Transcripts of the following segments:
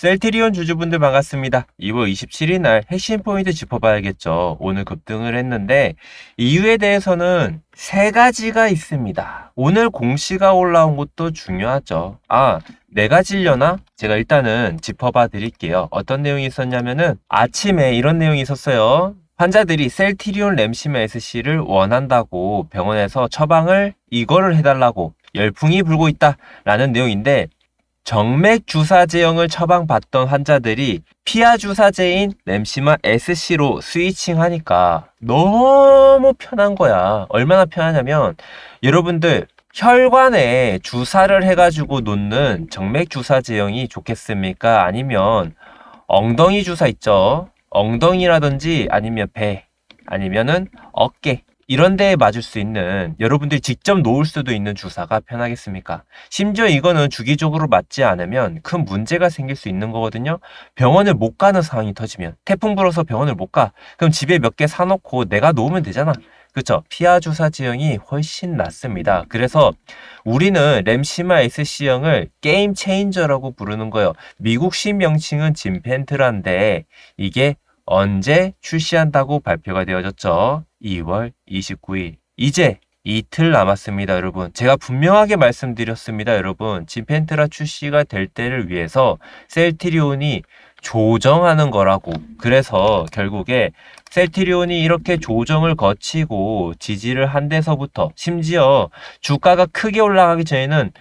셀트리온 주주분들 반갑습니다. 2월 27일 날 핵심 포인트 짚어봐야겠죠. 오늘 급등을 했는데 이유에 대해서는 세 가지가 있습니다. 오늘 공시가 올라온 것도 중요하죠. 아, 내가 질려나? 제가 일단은 짚어봐 드릴게요. 어떤 내용이 있었냐면은 아침에 이런 내용이 있었어요. 환자들이 셀트리온 램시마 SC를 원한다고 병원에서 처방을 이거를 해달라고 열풍이 불고 있다라는 내용인데 정맥 주사제형을 처방받던 환자들이 피하 주사제인 램시마 SC로 스위칭하니까 너무 편한 거야. 얼마나 편하냐면 여러분들 혈관에 주사를 해가지고 놓는 정맥 주사제형이 좋겠습니까? 아니면 엉덩이 주사 있죠? 엉덩이라든지 아니면 배 아니면은 어깨 이런 데에 맞을 수 있는 여러분들이 직접 놓을 수도 있는 주사가 편하겠습니까? 심지어 이거는 주기적으로 맞지 않으면 큰 문제가 생길 수 있는 거거든요. 병원을 못 가는 상황이 터지면 태풍 불어서 병원을 못 가. 그럼 집에 몇 개 사놓고 내가 놓으면 되잖아. 그쵸? 피하 주사 지형이 훨씬 낫습니다. 그래서 우리는 램시마 SC형을 게임 체인저라고 부르는 거예요. 미국식 명칭은 진펜트란데 이게 언제 출시한다고 발표가 되어졌죠? 2월 29일. 이제 이틀 남았습니다, 여러분. 제가 분명하게 말씀드렸습니다, 여러분. 진펜트라 출시가 될 때를 위해서 셀트리온이 조정하는 거라고. 그래서 결국에 셀트리온이 이렇게 조정을 거치고 지지를 한 데서부터 심지어 주가가 크게 올라가기 전에는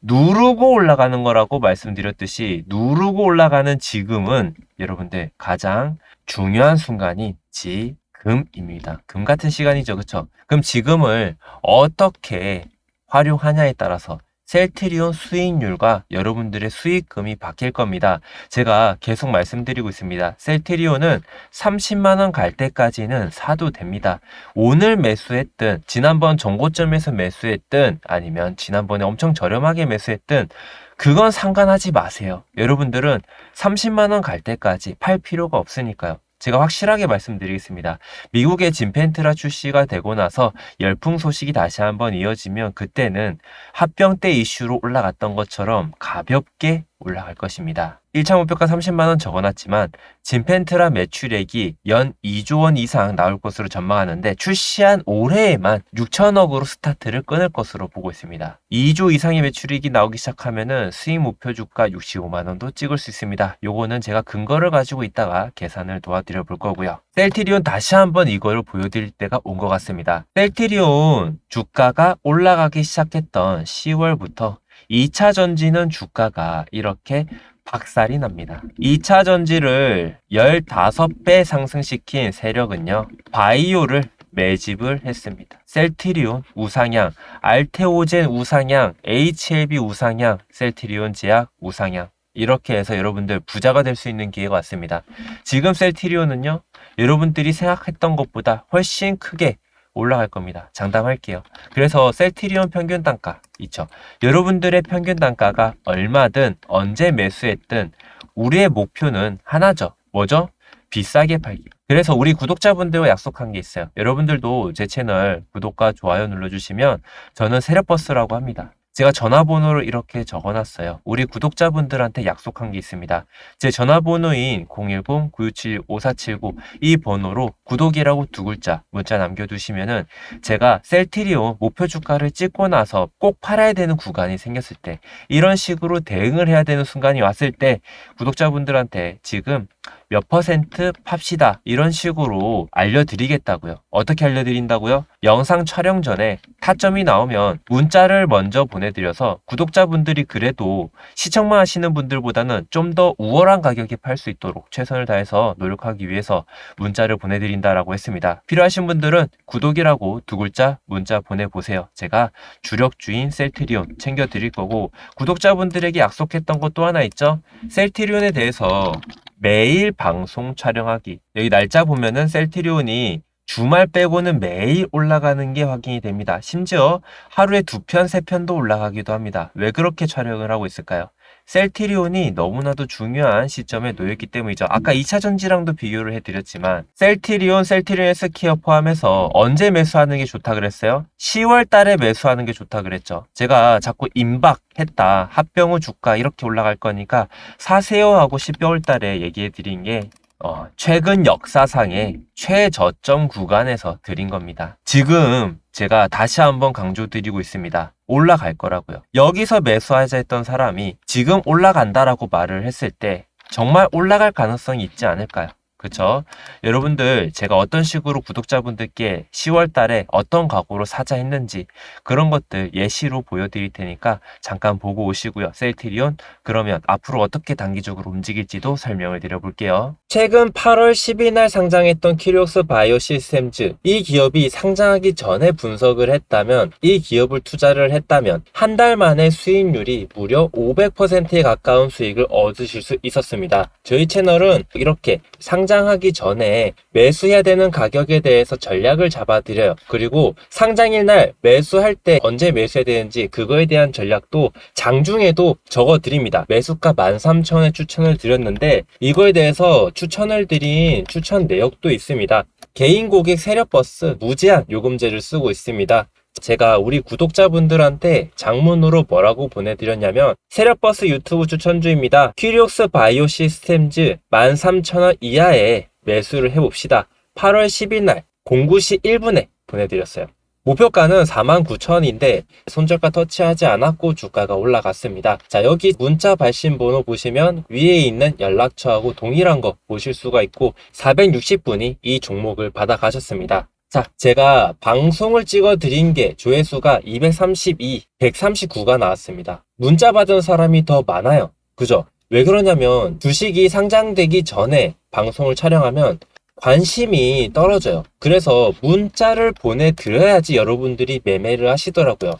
누르고 올라가는 거라고 말씀드렸듯이 누르고 올라가는 지금은 여러분들 가장 중요한 순간이 지금입니다. 금 같은 시간이죠. 그쵸? 그럼 지금을 어떻게 활용하냐에 따라서 셀트리온 수익률과 여러분들의 수익금이 바뀔 겁니다. 제가 계속 말씀드리고 있습니다. 셀트리온은 30만원 갈 때까지는 사도 됩니다. 오늘 매수했든, 지난번 정고점에서 매수했든, 아니면 지난번에 엄청 저렴하게 매수했든, 그건 상관하지 마세요. 여러분들은 30만원 갈 때까지 팔 필요가 없으니까요. 제가 확실하게 말씀드리겠습니다. 미국의 진펜트라 출시가 되고 나서 열풍 소식이 다시 한번 이어지면 그때는 합병대 이슈로 올라갔던 것처럼 가볍게 올라갈 것입니다. 1차 목표가 30만원 적어놨지만 진펜트라 매출액이 연 2조 원 이상 나올 것으로 전망하는데 출시한 올해에만 6천억으로 스타트를 끊을 것으로 보고 있습니다. 2조 이상의 매출액이 나오기 시작하면은 수익 목표 주가 65만원도 찍을 수 있습니다. 요거는 제가 근거를 가지고 있다가 계산을 도와드려 볼 거고요. 셀트리온 다시 한번 이거를 보여드릴 때가 온 것 같습니다. 셀트리온 주가가 올라가기 시작했던 10월부터 2차 전지는 주가가 이렇게 박살이 납니다. 2차 전지를 15배 상승시킨 세력은요, 바이오를 매집을 했습니다. 셀트리온 우상향, 알테오젠 우상향, HLB 우상향, 셀트리온 제약 우상향. 이렇게 해서 여러분들 부자가 될 수 있는 기회가 왔습니다. 지금 셀트리온은요, 여러분들이 생각했던 것보다 훨씬 크게 올라갈 겁니다. 장담할게요. 그래서 셀트리온 평균 단가 있죠. 여러분들의 평균 단가가 얼마든 언제 매수했든 우리의 목표는 하나죠. 뭐죠? 비싸게 팔기. 그래서 우리 구독자분들과 약속한 게 있어요. 여러분들도 제 채널 구독과 좋아요 눌러주시면 저는 세력버스라고 합니다. 제가 전화번호를 이렇게 적어놨어요. 우리 구독자분들한테 약속한 게 있습니다. 제 전화번호인 010-967-5479 이 번호로 구독이라고 두 글자 문자 남겨두시면은 제가 셀트리온 목표 주가를 찍고 나서 꼭 팔아야 되는 구간이 생겼을 때 이런 식으로 대응을 해야 되는 순간이 왔을 때 구독자분들한테 지금 몇 퍼센트 팝시다 이런 식으로 알려드리겠다고요. 어떻게 알려드린다고요? 영상 촬영 전에 타점이 나오면 문자를 먼저 보내드려서 구독자분들이 그래도 시청만 하시는 분들보다는 좀 더 우월한 가격에 팔 수 있도록 최선을 다해서 노력하기 위해서 문자를 보내드린다라고 했습니다. 필요하신 분들은 구독이라고 두 글자 문자 보내보세요. 제가 주력주인 셀트리온 챙겨드릴 거고 구독자분들에게 약속했던 것 또 하나 있죠? 셀트리온에 대해서 매일 방송 촬영하기. 여기 날짜 보면은 셀트리온이 주말 빼고는 매일 올라가는 게 확인이 됩니다. 심지어 하루에 두 편, 세 편도 올라가기도 합니다. 왜 그렇게 촬영을 하고 있을까요? 셀티리온이 너무나도 중요한 시점에 놓였기 때문이죠. 아까 2차 전지랑도 비교를 해드렸지만 셀티리온, 셀티리온 S키어 포함해서 언제 매수하는 게 좋다 그랬어요? 10월 달에 매수하는 게 좋다 그랬죠. 제가 자꾸 임박했다. 합병 후 주가 이렇게 올라갈 거니까 사세요 하고 12월 달에 얘기해 드린 게 어, 최근 역사상의 최저점 구간에서 드린 겁니다. 지금 제가 다시 한번 강조드리고 있습니다. 올라갈 거라고요. 여기서 매수하자 했던 사람이 지금 올라간다라고 말을 했을 때 정말 올라갈 가능성이 있지 않을까요? 그쵸? 여러분들, 제가 어떤 식으로 구독자분들께 10월 달에 어떤 각오로 사자 했는지 그런 것들 예시로 보여드릴 테니까 잠깐 보고 오시고요. 셀티리온, 그러면 앞으로 어떻게 단기적으로 움직일지도 설명을 드려볼게요. 최근 8월 10일 날 상장했던 키리옥스 바이오 시스템즈. 이 기업이 상장하기 전에 분석을 했다면, 이 기업을 투자를 했다면, 한 달 만에 수익률이 무려 500%에 가까운 수익을 얻으실 수 있었습니다. 저희 채널은 이렇게 상 장하기 전에 매수해야 되는 가격에 대해서 전략을 잡아드려요. 그리고 상장일 날 매수할 때 언제 매수해야 되는지 그거에 대한 전략도 장중에도 적어드립니다. 매수가 13,000원에 추천을 드렸는데 이거에 대해서 추천을 드린 추천 내역도 있습니다. 개인 고객 세력 버스 무제한 요금제를 쓰고 있습니다. 제가 우리 구독자분들한테 장문으로 뭐라고 보내드렸냐면 세력버스 유튜브 추천주입니다. 퀴리옥스 바이오 시스템즈 13,000원 이하에 매수를 해봅시다. 8월 10일 날 09시 1분에 보내드렸어요. 목표가는 49,000원인데 손절가 터치하지 않았고 주가가 올라갔습니다. 자 여기 문자 발신 번호 보시면 위에 있는 연락처하고 동일한 거 보실 수가 있고 460분이 이 종목을 받아 가셨습니다. 자, 제가 방송을 찍어 드린 게 조회수가 232, 139가 나왔습니다. 문자 받은 사람이 더 많아요. 그죠? 왜 그러냐면 주식이 상장되기 전에 방송을 촬영하면 관심이 떨어져요. 그래서 문자를 보내드려야지 여러분들이 매매를 하시더라고요.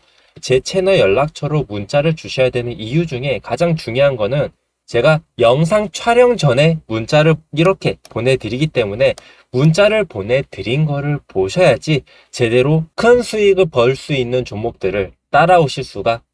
제 채널 연락처로 문자를 주셔야 되는 이유 중에 가장 중요한 거는 제가 영상 촬영 전에 문자를 이렇게 보내드리기 때문에 문자를 보내드린 거를 보셔야지 제대로 큰 수익을 벌 수 있는 종목들을 따라오실 수가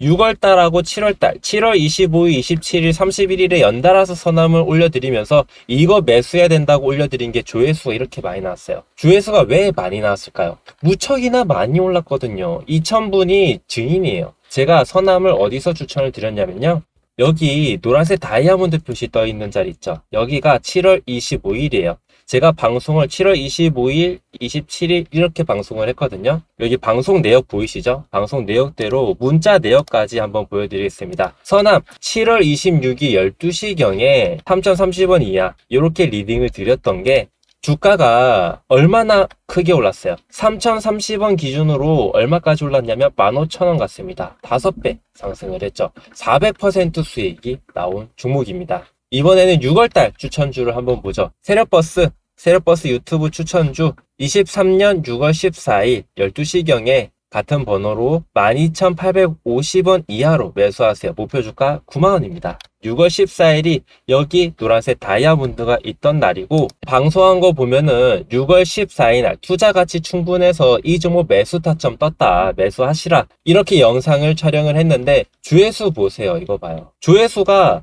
6월달하고 7월달, 7월 25일, 27일, 31일에 연달아서 선언을 올려드리면서 이거 매수해야 된다고 올려드린 게 조회수가 이렇게 많이 나왔어요. 조회수가 왜 많이 나왔을까요? 무척이나 많이 올랐거든요. 2,000분이 증인이에요. 제가 선암을 어디서 추천을 드렸냐면요. 여기 노란색 다이아몬드 표시 떠 있는 자리 있죠. 여기가 7월 25일이에요. 제가 방송을 7월 25일, 27일 이렇게 방송을 했거든요. 여기 방송 내역 보이시죠? 방송 내역대로 문자 내역까지 한번 보여드리겠습니다. 서남 7월 26일 12시경에 3,030원 이하 이렇게 리딩을 드렸던 게 주가가 얼마나 크게 올랐어요. 3,030원 기준으로 얼마까지 올랐냐면 15,000원 같습니다. 5배 상승을 했죠. 400% 수익이 나온 종목입니다. 이번에는 6월달 추천주를 한번 보죠. 세력버스, 세력버스 유튜브 추천주 23년 6월 14일 12시경에 같은 번호로 12,850원 이하로 매수하세요. 목표 주가 9만원입니다. 6월 14일이 여기 노란색 다이아몬드가 있던 날이고 방송한 거 보면은 6월 14일 날 투자 가치 충분해서 이 종목 매수 타점 떴다 매수하시라 이렇게 영상을 촬영을 했는데 조회수 보세요 이거 봐요 조회수가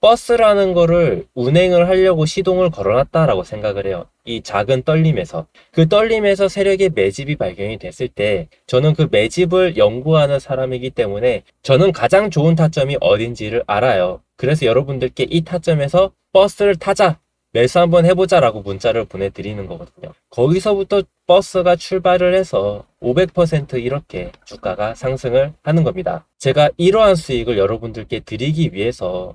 버스라는 거를 운행을 하려고 시동을 걸어놨다라고 생각을 해요. 이 작은 떨림에서. 그 떨림에서 세력의 매집이 발견이 됐을 때 저는 그 매집을 연구하는 사람이기 때문에 저는 가장 좋은 타점이 어딘지를 알아요. 그래서 여러분들께 이 타점에서 버스를 타자! 매수 한번 해보자라고 문자를 보내드리는 거거든요. 거기서부터 버스가 출발을 해서 500% 이렇게 주가가 상승을 하는 겁니다. 제가 이러한 수익을 여러분들께 드리기 위해서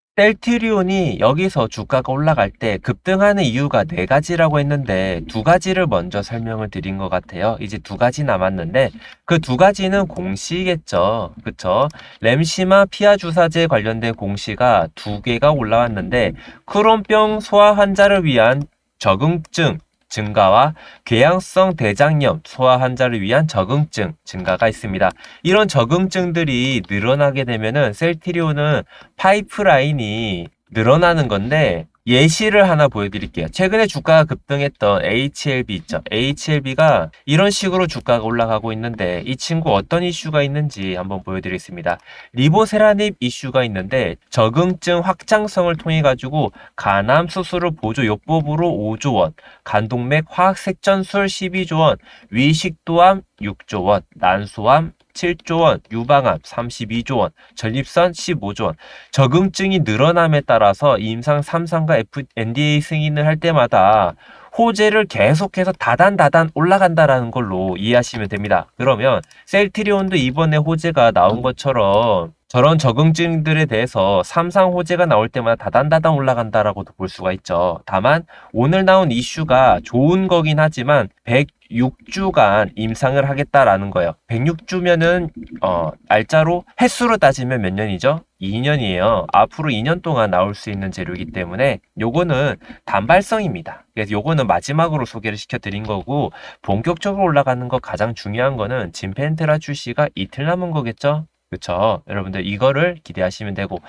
셀트리온이 여기서 주가가 올라갈 때 급등하는 이유가 네 가지라고 했는데 두 가지를 먼저 설명을 드린 것 같아요. 이제 두 가지 남았는데 그 두 가지는 공시겠죠. 그쵸? 램시마 피하 주사제 관련된 공시가 두 개가 올라왔는데 크론병 소아 환자를 위한 적응증 증가와 궤양성 대장염 소아 환자를 위한 적응증 증가가 있습니다. 이런 적응증들이 늘어나게 되면은 셀트리온은 파이프라인이 늘어나는 건데 예시를 하나 보여드릴게요. 최근에 주가가 급등했던 HLB 있죠. HLB가 이런 식으로 주가가 올라가고 있는데 이 친구 어떤 이슈가 있는지 한번 보여드리겠습니다. 리보세라닙 이슈가 있는데 적응증 확장성을 통해 가지고 간암 수술을 보조 요법으로 5조 원, 간동맥 화학 색전술 12조 원, 위식도암 6조 원, 난소암 7조 원, 유방암 32조 원, 전립선 15조 원. 적응증이 늘어남에 따라서 임상 3상과 F, NDA 승인을 할 때마다 호재를 계속해서 다단다단 올라간다라는 걸로 이해하시면 됩니다. 그러면 셀트리온도 이번에 호재가 나온 것처럼 저런 적응증들에 대해서 3상 호재가 나올 때마다 다단다단 올라간다라고도 볼 수가 있죠. 다만 오늘 나온 이슈가 좋은 거긴 하지만 106주간 임상을 하겠다라는 거예요. 106주면은 어, 날짜로 횟수로 따지면 몇 년이죠? 2년이에요. 앞으로 2년 동안 나올 수 있는 재료이기 때문에 요거는 단발성입니다. 그래서 요거는 마지막으로 소개를 시켜드린 거고 본격적으로 올라가는 거 가장 중요한 거는 진펜테라 출시가 이틀 남은 거겠죠? 그쵸? 여러분들 이거를 기대하시면 되고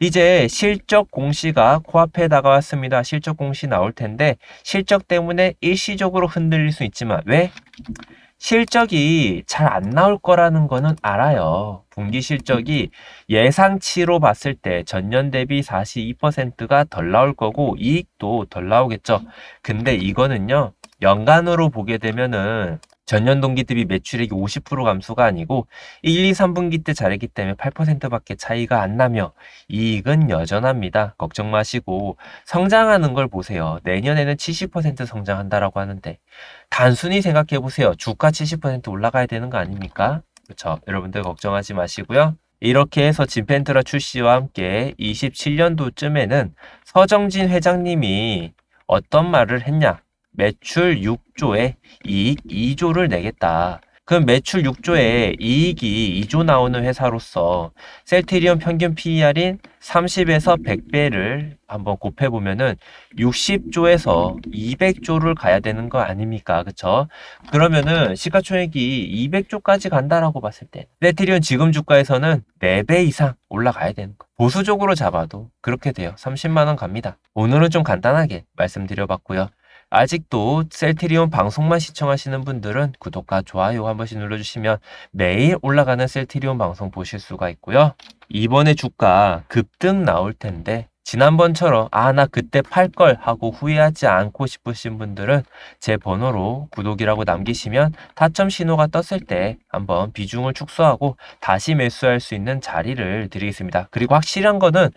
이제 실적 공시가 코앞에 다가왔습니다. 실적 공시 나올 텐데 실적 때문에 일시적으로 흔들릴 수 있지만 왜? 실적이 잘 안 나올 거라는 거는 알아요. 분기 실적이 예상치로 봤을 때 전년 대비 42%가 덜 나올 거고 이익도 덜 나오겠죠. 근데 이거는요. 연간으로 보게 되면은 전년 동기 대비 매출액이 50% 감소가 아니고 1, 2, 3분기 때 잘했기 때문에 8%밖에 차이가 안 나며 이익은 여전합니다. 걱정 마시고 성장하는 걸 보세요. 내년에는 70% 성장한다라고 하는데 단순히 생각해 보세요. 주가 70% 올라가야 되는 거 아닙니까? 그렇죠. 여러분들 걱정하지 마시고요. 이렇게 해서 진펜트라 출시와 함께 27년도쯤에는 서정진 회장님이 어떤 말을 했냐? 매출 6조에 이익 2조를 내겠다. 그럼 매출 6조에 이익이 2조 나오는 회사로서 셀트리온 평균 PER인 30에서 100배를 한번 곱해보면은 60조에서 200조를 가야 되는 거 아닙니까? 그쵸? 그러면은 시가총액이 200조까지 간다라고 봤을 때 셀트리온 지금 주가에서는 4배 이상 올라가야 되는 거. 보수적으로 잡아도 그렇게 돼요. 30만원 갑니다. 오늘은 좀 간단하게 말씀드려봤고요. 아직도 셀트리온 방송만 시청하시는 분들은 구독과 좋아요 한 번씩 눌러주시면 매일 올라가는 셀트리온 방송 보실 수가 있고요. 이번에 주가 급등 나올 텐데 지난번처럼 아 나 그때 팔 걸 하고 후회하지 않고 싶으신 분들은 제 번호로 구독이라고 남기시면 타점 신호가 떴을 때 한번 비중을 축소하고 다시 매수할 수 있는 자리를 드리겠습니다. 그리고 확실한 거는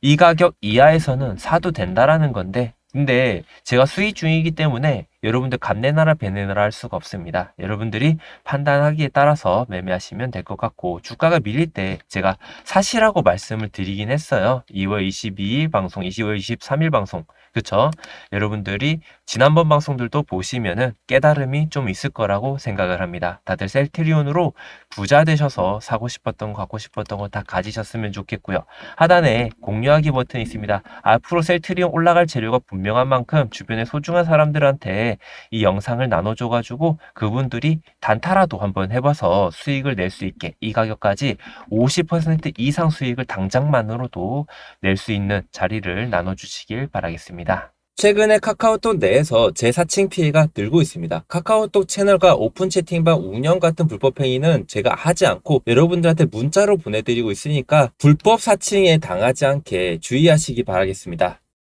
이 가격 이하에서는 사도 된다라는 건데 근데 제가 수익 중이기 때문에 여러분들 감내나라 배내나라 할 수가 없습니다. 여러분들이 판단하기에 따라서 매매하시면 될 것 같고 주가가 밀릴 때 제가 사시라고 말씀을 드리긴 했어요. 2월 22일 방송, 2월 23일 방송. 그쵸? 여러분들이 지난번 방송들도 보시면은 깨달음이 좀 있을 거라고 생각을 합니다. 다들 셀트리온으로 부자 되셔서 사고 싶었던 거, 갖고 싶었던 거 다 가지셨으면 좋겠고요. 하단에 공유하기 버튼이 있습니다. 앞으로 셀트리온 올라갈 재료가 분명한 만큼 주변의 소중한 사람들한테 이 영상을 나눠줘가지고 그분들이 단타라도 한번 해봐서 수익을 낼 수 있게 이 가격까지 50% 이상 수익을 당장만으로도 낼 수 있는 자리를 나눠주시길 바라겠습니다. 최근에 카카오톡 내에서 재사칭 피해가 늘고 있습니다. 카카오톡 채널과 오픈 채팅방 운영 같은 불법 행위는 제가 하지 않고 여러분들한테 문자로 보내드리고 있으니까 불법 사칭에 당하지 않게 주의하시기 바라겠습니다.